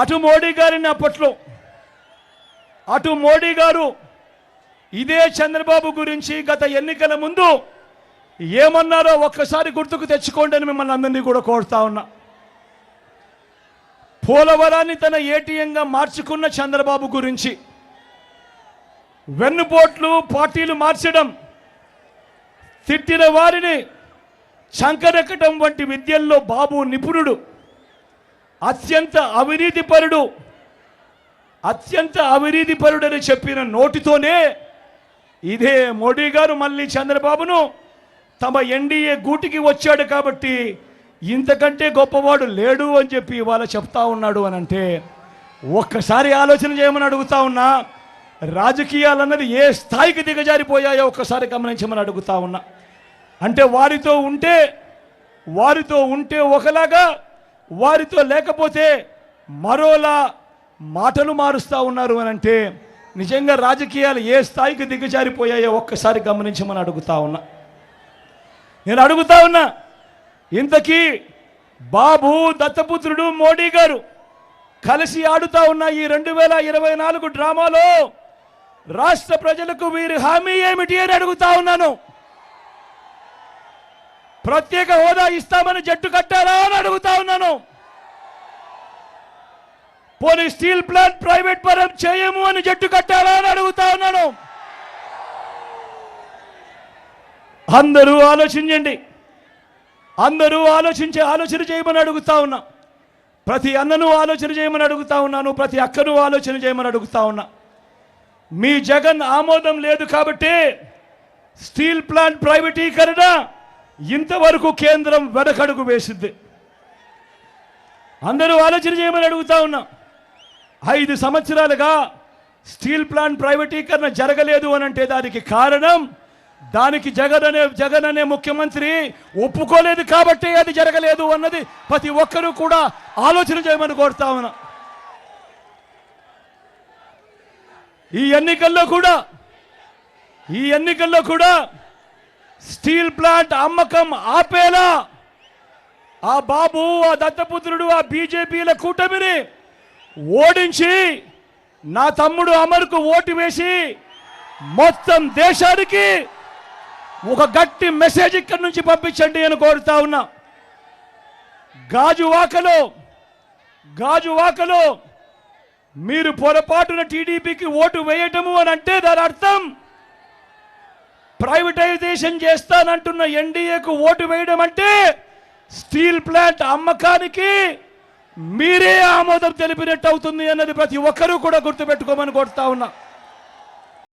అటు మోడీ గారిని అప్పట్లో అటు మోడీ గారు ఇదే చంద్రబాబు గురించి గత ఎన్నికల ముందు ఏమన్నారో ఒక్కసారి గుర్తుకు తెచ్చుకోండి అని మిమ్మల్ని అందరినీ కూడా కోరుతా ఉన్నా. పోలవరాన్ని తన ఏటీఎంగా మార్చుకున్న చంద్రబాబు గురించి వెన్నుపోట్లు పార్టీలు మార్చడం తిట్టిన వారిని చంకరెక్కటం వంటి విద్యల్లో బాబు నిపుణుడు. అత్యంత అవినీతిపరుడు అత్యంత అవినీతిపరుడని చెప్పిన నోటితోనే ఇదే మోడీ గారు మళ్ళీ చంద్రబాబును తమ ఎన్డీఏ గూటికి వచ్చాడు కాబట్టి ఇంతకంటే గొప్పవాడు లేడు అని చెప్పి ఇవాళ చెప్తా ఉన్నాడు అని అంటే ఒక్కసారి ఆలోచన చేయమని అడుగుతా ఉన్నా రాజకీయాలు అన్నది ఏ స్థాయికి దిగజారిపోయాయో ఒక్కసారి గమనించమని అడుగుతా ఉన్నా. అంటే వారితో ఉంటే వారితో ఉంటే ఒకలాగా వారితో లేకపోతే మరోలా మాటలు మారుస్తూ ఉన్నారు అని అంటే నిజంగా రాజకీయాలు ఏ స్థాయికి దిగజారిపోయాయో ఒక్కసారి గమనించమని అడుగుతా ఉన్నా. నేను అడుగుతా ఉన్నా ఇంతకీ బాబు దత్తపుత్రుడు మోడీ గారు కలిసి ఆడుతా ఉన్న ఈ రెండు వేల ఇరవై నాలుగు డ్రామాలో రాష్ట్ర ప్రజలకు వీరి హామీ ఏమిటి అని అడుగుతా ఉన్నాను. ప్రత్యేక హోదా ఇస్తామని జట్టు కట్టారా అని అడుగుతా ఉన్నాను. పోనీ స్టీల్ ప్లాంట్ ప్రైవేట్ పరం చేయము అని జట్టు కట్టారా అని అడుగుతా ఉన్నాను. అందరూ ఆలోచించండి. అందరూ ఆలోచించే ఆలోచన చేయమని అడుగుతా ఉన్నా. ప్రతి అన్నను ఆలోచన చేయమని అడుగుతా ఉన్నాను. ప్రతి అక్కను ఆలోచన చేయమని అడుగుతా ఉన్నా. మీ జగన్ ఆమోదం లేదు కాబట్టి స్టీల్ ప్లాంట్ ప్రైవేటీకరణ ఇంతవరకు కేంద్రం వెనకడుగు వేసింది. అందరూ ఆలోచన చేయమని అడుగుతా ఉన్నా. ఐదు సంవత్సరాలుగా స్టీల్ ప్లాంట్ ప్రైవేటీకరణ జరగలేదు అని అంటే దానికి కారణం దానికి జగన్ అనే జగన్ అనే ముఖ్యమంత్రి ఒప్పుకోలేదు కాబట్టి అది జరగలేదు అన్నది ప్రతి ఒక్కరూ కూడా ఆలోచన చేయమని కోరుతా ఉన్నా. ఈ ఎన్నికల్లో కూడా ఈ ఎన్నికల్లో కూడా స్టీల్ ప్లాంట్ అమ్మకం ఆపేలా. ఆ బాబు ఆ దత్తపుత్రుడు ఆ బీజేపీల కూటమిని ఓడించి నా తమ్ముడు అమరుకు ఓటు వేసి మొత్తం దేశానికి ఒక గట్టి మెసేజ్ ఇక్కడి నుంచి పంపించండి అని కోరుతా ఉన్నా. గాజువాకలో గాజువాకలో మీరు పొరపాటున టీడీపీకి ఓటు వేయటము అని అంటే ప్రైవేటైజేషన్ చేస్తానంటున్న ఎన్డీఏకు ఓటు వేయడం అంటే స్టీల్ ప్లాంట్ అమ్మకానికి మీరే ఆమోదం తెలిపినట్టు అవుతుంది అన్నది ప్రతి ఒక్కరూ కూడా గుర్తుపెట్టుకోమని కోరుతా ఉన్నా.